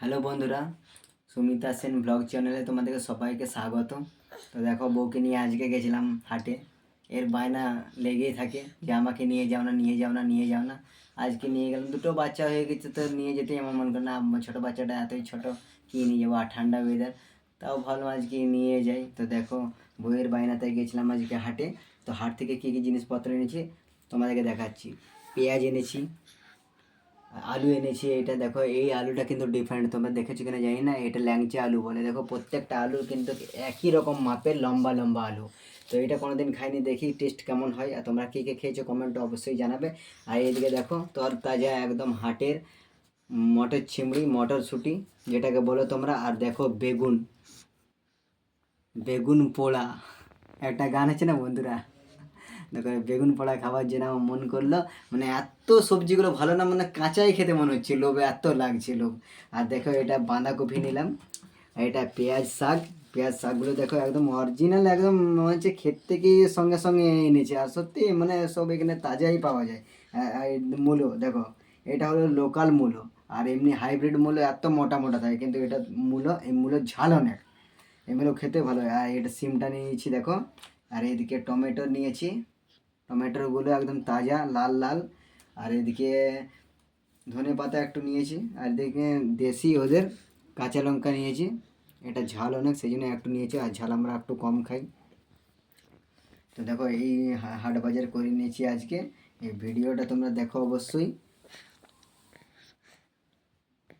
Hello বন্ধুরা, Sumita Sen blog চ্যানেলে তোমাদেরকে সবাইকে স্বাগত। তো দেখো, বউকে নিয়ে আজকে গেছিলাম হাটে। এর বায়না লেগেই থাকে যে আমাকে নিয়ে যাও না, নিয়ে যাও না, নিয়ে যাও না। আজকে নিয়ে গেলাম, দুটো বাচ্চা হয়ে গেছে তো নিয়ে যেতেই আমার মন করে, না ছোটো বাচ্চাটা এতই ছোটো, কি নিয়ে যাব? আর ঠান্ডা ওয়েদার তাও ভালো আজকে নিয়ে যাই। তো দেখো বইয়ের বায়নাতে গেছিলাম আজকে হাটে। তো হাট থেকে কী কী জিনিসপত্র এনেছি তোমাদেরকে দেখাচ্ছি। পেঁয়াজ এনেছি আলু এনেছি, এটা দেখো, এই আলুটা কিন্তু ডিফারেন্ট তোমরা দেখেছ কিনা জানি না, এটা ল্যাংচা আলু বলে। দেখো, প্রত্যেকটা আলু কিন্তু একই রকম মাপের লম্বা লম্বা আলু। তো এটা কোনোদিন খাইনি, দেখি টেস্ট কেমন হয়, আর তোমরা কী কী খেয়েছো কমেন্টে অবশ্যই জানাবে। আর এইদিকে দেখো তোর তাজা একদম হাটের মটর চিমড়ি মটরশুঁটি যেটাকে বলো তোমরা। আর দেখো, বেগুন বেগুন পোড়া। একটা গান আছে না বন্ধুরা? দেখো বেগুন পোড়া খাবার জন্য আমার মন করল মানে এত সবজিগুলো ভালো না মানে কাঁচাই খেতে মনে হচ্ছে, লোভে, এত লাগছিল আর দেখো এটা বাঁধাকপি নিলাম, আর এটা পেঁয়াজ শাক, পেঁয়াজ শাকগুলো দেখো একদম অরিজিনাল একদম মনে হচ্ছে ক্ষেত থেকে সঙ্গে সঙ্গে এনেছে, আর সত্যি মানে সব এখানে তাজাই পাওয়া যায়। মূলো দেখো, এটা হলো লোকাল মূলো, আর এমনি হাইব্রিড মূলো এত মোটা মোটা থাকে, কিন্তু এটা মূলো, এই মূলো ঝাল অনেক এগুলো খেতে ভালো আর এটা সিমটা নিয়েছি, দেখো, আর এদিকে টমেটো নিয়েছি। টমেটোগুলো একদম তাজা, লাল লাল। আর এদিকে ধনে পাতা একটু নিয়েছি, আর এদিকে দেশি ওদের কাঁচা লঙ্কা নিয়েছি। এটা ঝাল অনেক, সেই জন্য একটু নিয়েছি, আর ঝাল আমরা একটু কম খাই। তো দেখো, এই হাট বাজার করে নিয়েছি আজকে। এই ভিডিওটা তোমরা দেখো অবশ্যই।